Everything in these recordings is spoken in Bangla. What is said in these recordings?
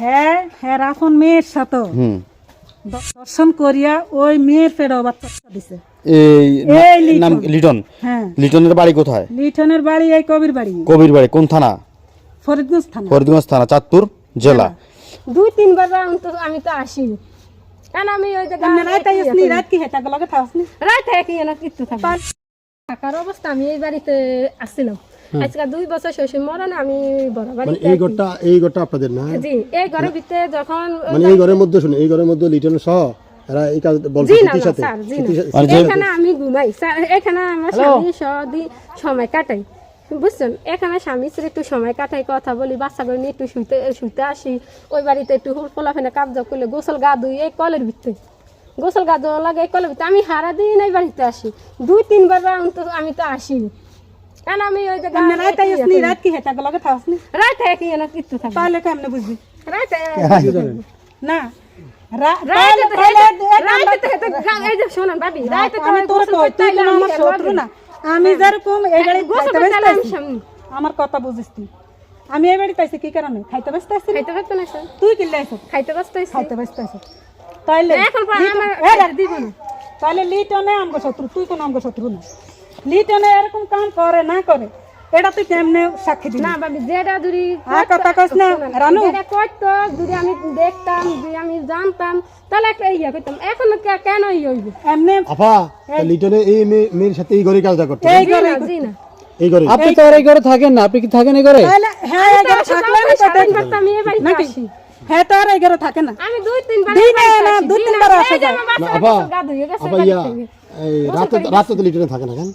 হ্যাঁ হ্যাঁ এখন মেয়ের সাথে। দর্শন করিয়া ওই মেয়ের পেটে দিছে। এই। নাম লিটন? হ্যাঁ। লিটনের বাড়ি কোথায়? লিটনের বাড়ি এই কবির বাড়ি। কবির বাড়ি কোন থানা? ফরিদগঞ্জ থানা। ফরিদগঞ্জ থানা চাঁদপুর জেলা। দুই তিনবার রাউন্ড তো আমি তো আসি। কারণ আমি ওই রাত কি হেতা গলকে থাকসনি রাত থাকি না? কিছু থাকি থাকার অবস্থা আমি এই বাড়িতে আসছিলাম। আজকে দুই বছর শ্বশুর মরণ আমি বড় মানে এই ঘরটা এই ঘরটা আপনাদের না? জি এই ঘরের ভিতরে যখন মানে এই ঘরের মধ্যে শুনে এই ঘরের মধ্যে লিটন সহ এরা এই কাজ বলছে জি না স্মৃতির না সাথে? স্যার জি না। স্মৃতির সাথে- এখানে আমি ঘুমাই। স্যার এখানে আমার স্বামী সদি সময় কাটাই বুঝছেন? এখানে স্বামী স্ত্রী একটু সময় কাটাই কথা বলি বাচ্চাগুলো নিয়ে একটু আসি। ওই বাড়িতে একটু করলে গোসল গা ধুই এই কলের ভিতরে। গোসল গা ধোয়া লাগে এই কলের ভিতরে। আমি হারা দিন এই বাড়িতে আসি। দুই তিনবার রাউন্ড তো আমি তো আসি কারণ আমি ওই এমনি রাত কি রাত না থাকি তাহলে কেমনে বুঝবি? রাত না তাহলে- তাহলে যে কোনো আমি যেরকম। সামনে। আমার কথা বুঝিস তুই। আমি এই বাড়িতে আইছি কি কারণে? খাইতে ব্যস্ত আছি খাইতে পারতো না তুই কিনলে আইছ? খাইতে ব্যস্ত। খাইতে ব্যস্ত আছি। তাইলে এখন পর আমার এই দিব না। তাহলে লিটনে আমগো শত্রু তুই কোন আমগো শত্রু না। লিটনে এরকম কাম করে না করে এটা তুই কেমনে সাক্ষী দিবি? না যেটা যদি আর কথা কইস না, রানু। যেটা করতো যদি আমি দেখতাম যদি আমি জানতাম তাহলে একটা ইয়ে করতাম এখন কেন ইয়ে হইব? এমনি আপা লিটনে এই মেয়ের সাথে এই ঘরে কাজটা করতে এই না, জি না এই ঘরে। আপনি তো আর এই ঘরে থাকেন না আপনি কি থাকেন এই ঘরে? হ্যাঁ এই ঘরে থাকলে করতাম, আমি এই বাড়িতে আসি। হ্যাঁ তো আর এই ঘরে থাকে না। আমি দুই তিনবার দিনে না, দুই। তিনবার আসা যায়। আপা আপা ইয়া এই রাতে রাতে তো লিটনে থাকে না কেন?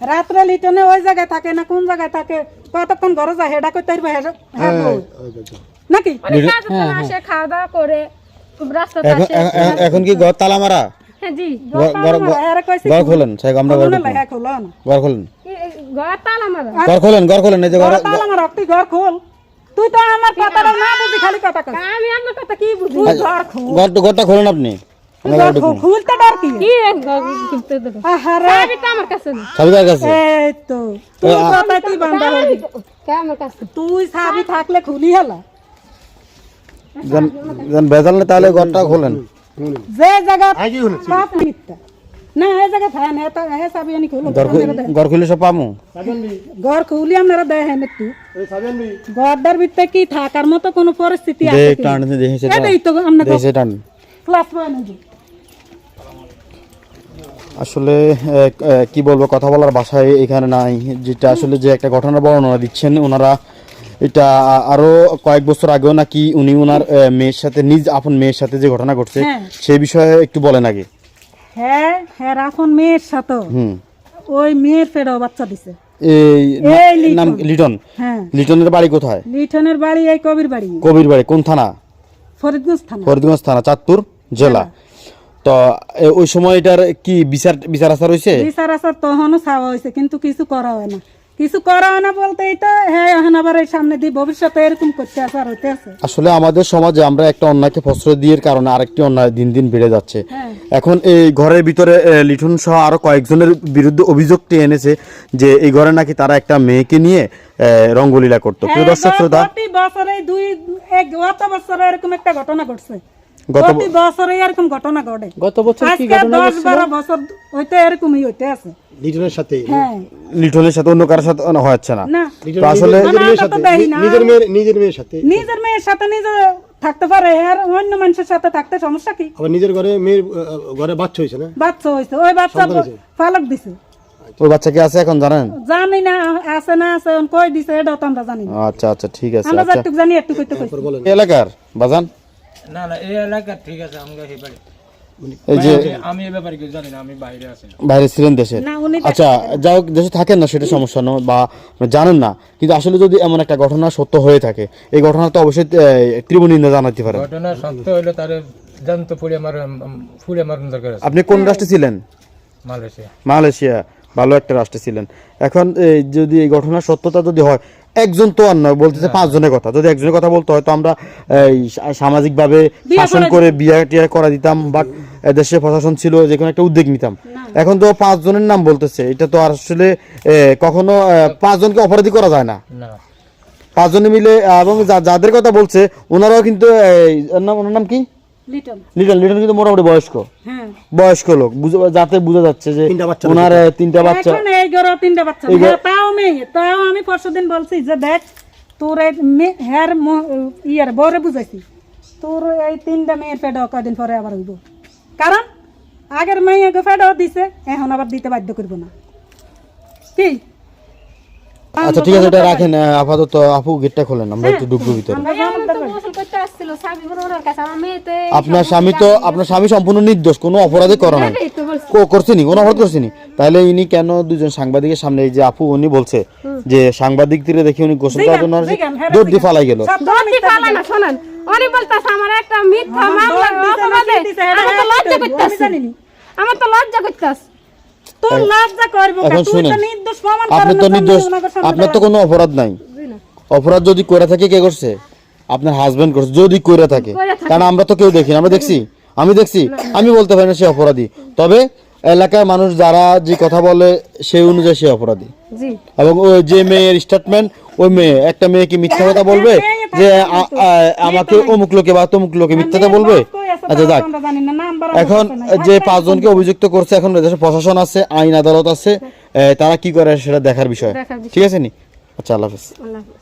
রাত্রে লিটনে ওই জায়গায় থাকে না কোন জায়গায় থাকে? কতক্ষণ ঘরে যায় হেডা করতে পারবে হ্যাঁ। নাকি? না আসে, খাওয়া দাওয়া করে এখন কি ঘর তালা মারা? হ্যাঁ, জি। ঘর- খোলেন সাহেব আমরা ঘর খোলো না, ঢুকবো। হ্যাঁ, খোলো না। ঘর খোলেন। ঘর তালা মারা। ঘর খোলেন ঘর খোলেন এই যে ঘর তালা মারা, তুই ঘর খোল। তুই তো আমার কথাটা না বুঝি খালি কথা কস। আমি আপনার কথা কি বুঝি তুই ঘর খোল। ঘর ঘরটা খোলেন আপনি। তুই ঘর খোল, খুলতে ডর কি? কি এক ঘর খুলতে দেবো? আহারে। চাবি তো আমার কাছে না সাবিতার কাছে? এই তো। তুই কথাই তুই বান্দা হবি। কে আমার কাছে? তুই সাবি থাকলে খুলি হেলা। যেন- যেন বেজাল নেই তাহলে ঘরটা খোলেন। যে জায়গা আগে শুনেছি পাপ মিথ্যা। না এই জায়গা ফ্যান হে তো হে সাবি আনি খুলো ঘর খুলে সব পামু? ঘর খুলি আপনারা দেখেন একটু। এই সাবিয়ান ভিতরে কি থাকার মতো কোনো পরিস্থিতি দে আছে টান দেখে সেটা এটাই তো আমরা দেখে টান। ক্লাস ওয়ানে আসলে কি বলব কথা বলার ভাষায় এখানে নাই। যেটা আসলে যে একটা ঘটনা বর্ণনা দিচ্ছেন ওনারা এটা আরও কয়েক বছর আগেও নাকি উনি ওনার মেয়ের সাথে নিজ আপন মেয়ের সাথে যে ঘটনা ঘটছে হ্যাঁ। সেই বিষয়ে একটু বলেন আগে। হ্যাঁ হ্যাঁ মেয়ের সাথে। ওই মেয়ের বাচ্চা দিছে। এই। নাম লিটন। হ্যাঁ। লিটনের বাড়ি কোথায়? লিটনের বাড়ি এই কবির বাড়ি। কবির বাড়ি কোন থানা? ফরিদগঞ্জ থানা। ফরিদগঞ্জ থানা চাঁদপুর জেলা। তো ওই সময় এটার কি বিচার বিচার আচার হয়েছে বিচার আসার তখনও চাওয়া হয়েছে কিন্তু কিছু করা হয় না। কিছু করা হয় না বলতে এই তো হ্যাঁ এখন আবার এই সামনে দিয়ে ভবিষ্যতে এরকম করতে আছে হইতে আছে। আসলে আমাদের সমাজে আমরা একটা অন্যায়কে প্রশ্রয় দিয়ে কারণে আরেকটি অন্যায় দিন দিন বেড়ে যাচ্ছে। হ্যাঁ। এখন এই ঘরের ভিতরে লিটন সহ আরও কয়েকজনের বিরুদ্ধে অভিযোগটি এনেছে যে এই ঘরে নাকি তারা একটা মেয়েকে নিয়ে রঙ্গলীলা করতো। প্রিয় হ্যাঁ, দর্শক শ্রোতা বছরে দুই এক গত বছরে এরকম একটা ঘটনা ঘটছে। গত বছরে এরকম ঘটনা ঘটে। গত বছর কি আজকে ঘটনা দশ বারো বছর হইতে এরকমই হইতে আছে। লিটনের সাথে? হ্যাঁ। লিটনের সাথে অন্য কারোর সাথে হচ্ছে না। না। লিটন তো আসলে- নিজের মেয়ের সাথে। নিজের মেয়ের সাথে? নিজের মেয়ের সাথে নিজে থাকতে পারে আর অন্য মানুষের সাথে থাকতে সমস্যা কি? আবার নিজের ঘরে মেয়ের ঘরে বাচ্চা হয়েছে না? বাচ্চা হয়েছে ওই বাচ্চা পালক ফালক দিছে। ওই বাচ্চা কি আছে এখন জানেন? জানি না আছে না আছে এখন কই দিছে এটা তো আমরা জানি না। আচ্ছা আচ্ছা ঠিক আছে আমরা আচ্ছা। যতটুকু জানি একটু কইতে কইছি। এলাকার বাজান? না না এই এলাকা ঠিক আছে আমরা সেই বাড়ি। এই যে আমি এ ব্যাপারে কিছু জানি না আমি বাইরে আছি। বাইরে ছিলেন দেশে। আচ্ছা যাই হোক দেশে থাকেন না সেটা সমস্যা নয় বা জানেন না। কিন্তু আসলে যদি এমন একটা ঘটনা সত্য হয়ে থাকে এই ঘটনা তো অবশ্যই আহ, তীব্র জানাতে পারেন। ঘটনা সত্য হইলে তার জানতো পুড়ে মার পুড়ে মারুন দরকার আছে। আপনি কোন রাষ্ট্রে ছিলেন? মালয়েশিয়া। মালয়েশিয়া ভালো একটা রাষ্ট্রে ছিলেন। এখন যদি এই ঘটনার সত্যতা যদি হয় একজন তো আর নয় বলতেছে পাঁচজনের কথা। যদি একজনের কথা বলতে হয় তো আমরা সামাজিকভাবে শাসন করে বিয়ে টিয়া করা দিতাম বাট দেশের প্রশাসন ছিল যে কোনো একটা উদ্যোগ নিতাম। এখন তো পাঁচজনের নাম বলতেছে। এটা তো আসলে কখনো পাঁচজনকে অপরাধী করা যায় না। পাঁচজনে মিলে এবং যাদের কথা বলছে ওনারাও কিন্তু ওনার নাম কি? লিটন লিটন কিন্তু মোটামুটি বয়স্ক। হ্যাঁ। বয়স্ক লোক। যাতে বোঝা যাচ্ছে যে ওনার তিনটা বাচ্চা এখন এই ঘরে তিনটা বাচ্চা। হ্যাঁ, তাও মেয়ে তাও আমি পরশু দিন বলছি যে দেখ তোর এই মে- হ্যার ইয়ার বরে বুঝাইছি। তোর এই তিনটা মেয়ের ফেড কদিন পরে আবার হইব। কারণ আগের মেয়েকে ফেড দিছে এখন আবার দিতে বাধ্য করব না। কি? আচ্ছা ঠিক আছে এটা রাখেন আপাতত আপু গেটটা খোলেন আমরা একটু ঢুকবো ভিতরে। আমার মেয়েতে আপনার স্বামী তো আপনার স্বামী সম্পূর্ণ নির্দোষ কোনো অপরাধে করে নাই। বলছি। কো- করছেনি কোনো অপরাধ করছেনি। তাহলে ইনি কেন দুজন সাংবাদিকের সামনে এই যে আপু উনি বলছে যে সাংবাদিকদের দেখে উনি গোসল করার জন্য হ্যাঁ, দৌড় দিয়ে ফালাই গেল। সব দোষী ফালা না শোনেন। উনি বলতাছে আমার একটা মিথ্যা মামলা আমার তো লজ্জা আমি করতেছে আমার তো লজ্জা করতেছে। তোর লজ্জা করব এখন শুনেন তো নির্দোষ প্রমাণ আপনি তো নির্দোষ আপনার তো কোনো অপরাধ নাই। অপরাধ যদি করে থাকে কে করছে? আপনার হাজবেন্ড করছে যদি করে থাকে। কারণ আমরা তো কেউ দেখি আমরা দেখছি। আমি দেখছি আমি বলতে পারি না সে অপরাধী। তবে এলাকার মানুষ যারা যে কথা বলে সেই অনুযায়ী সে অপরাধী। এবং ওই যে মেয়ের স্টেটমেন্ট ওই মেয়ে একটা মেয়ে কি মিথ্যা কথা বলবে যে আমাকে অমুক লোকে বা তমুক লোকে মিথ্যা কথা বলবে আচ্ছা যাক। এখন। যে পাঁচজনকে অভিযুক্ত করছে এখন দেশের প্রশাসন আছে আইন আদালত আছে তারা কি করে সেটা দেখার বিষয়। ঠিক আছে নি? আচ্ছা আল্লাহ হাফেজ। আল্লাহ হাফেজ।